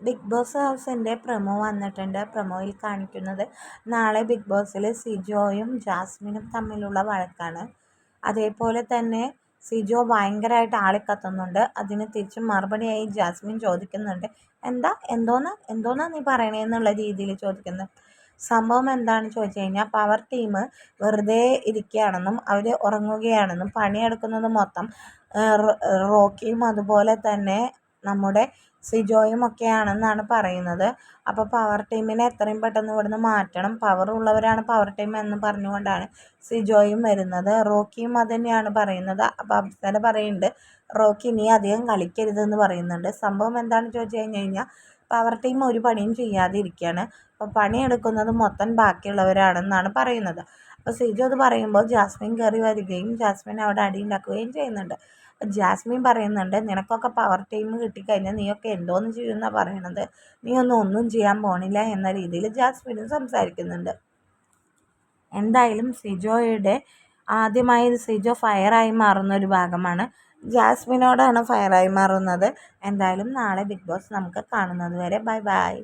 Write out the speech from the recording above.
Big boss ഹൗസിന്റെ promo വന്നിട്ടുണ്ട്. പ്രൊമോയിൽ കാണിക്കുന്നത് നാളെ ബിഗ് ബോസിൽ സിജോയും ജാസ്മിനും തമ്മിലുള്ള വഴക്കാണ്. അതേപോലെ തന്നെ സിജോ ഭയങ്കരമായിട്ട് ആളിക്കത്തുന്നുണ്ട്. അതിന് തിരിച്ച് മറുപടിയായി ജാസ്മിൻ ചോദിക്കുന്നുണ്ട്. എന്താ? എന്തോന്നാ? എന്തോന്നാ നീ പറയണേന്നുള്ള രീതിയിൽ ചോദിക്കുന്നത് സംഭവം എന്താണെന്ന് ചോദിച്ചു കഴിഞ്ഞാൽ പവർ ടീം വെറുതെ ഇരിക്കുകയാണെന്നും അവർ ഉറങ്ങുകയാണെന്നും പണിയെടുക്കുന്നത് മൊത്തം റോക്കിയും അതുപോലെ തന്നെ നമ്മുടെ സിജോയും ഒക്കെയാണെന്നാണ് പറയുന്നത്. അപ്പോൾ പവർ ടീമിനെ എത്രയും പെട്ടെന്ന് ഇവിടുന്ന് മാറ്റണം. പവർ ഉള്ളവരാണ് പവർ ടീം എന്ന് പറഞ്ഞുകൊണ്ടാണ് സിജോയും വരുന്നത്. റോക്കിയും അത് തന്നെയാണ് പറയുന്നത്. അപ്പോൾ അപ്സര പറയുന്നുണ്ട് റോക്കി നീ അധികം കളിക്കരുതെന്ന് പറയുന്നുണ്ട്. സംഭവം എന്താണെന്ന് ചോദിച്ചു കഴിഞ്ഞ് കഴിഞ്ഞാൽ പവർ ടീം ഒരു പണിയും ചെയ്യാതെ ഇരിക്കുകയാണ് അപ്പോൾ പണിയെടുക്കുന്നത് മൊത്തം ബാക്കിയുള്ളവരാണെന്നാണ് പറയുന്നത്. അപ്പോൾ സിജു അത് പറയുമ്പോൾ ജാസ്മിൻ കയറി വരികയും ജാസ്മിൻ അവിടെ അടി ഉണ്ടാക്കുകയും ചെയ്യുന്നുണ്ട്. ജാസ്മിൻ പറയുന്നുണ്ട് നിനക്കൊക്കെ പവർ ടീം കിട്ടിക്കഴിഞ്ഞാൽ നീയൊക്കെ എന്തോന്ന് ചെയ്യുമെന്നാണ് പറയണത്? നീ ഒന്നും ഒന്നും ചെയ്യാൻ പോണില്ല എന്ന രീതിയിൽ ജാസ്മിനും സംസാരിക്കുന്നുണ്ട്. എന്തായാലും സിജോയുടെ ആദ്യമായി സിജോ ഫയറായി മാറുന്ന ഒരു ഭാഗമാണ്. ജാസ്മിനോടാണ് ഫയറായി മാറുന്നത്. എന്തായാലും നാളെ ബിഗ് ബോസ് നമുക്ക് കാണുന്നത് വരെ. Bye bye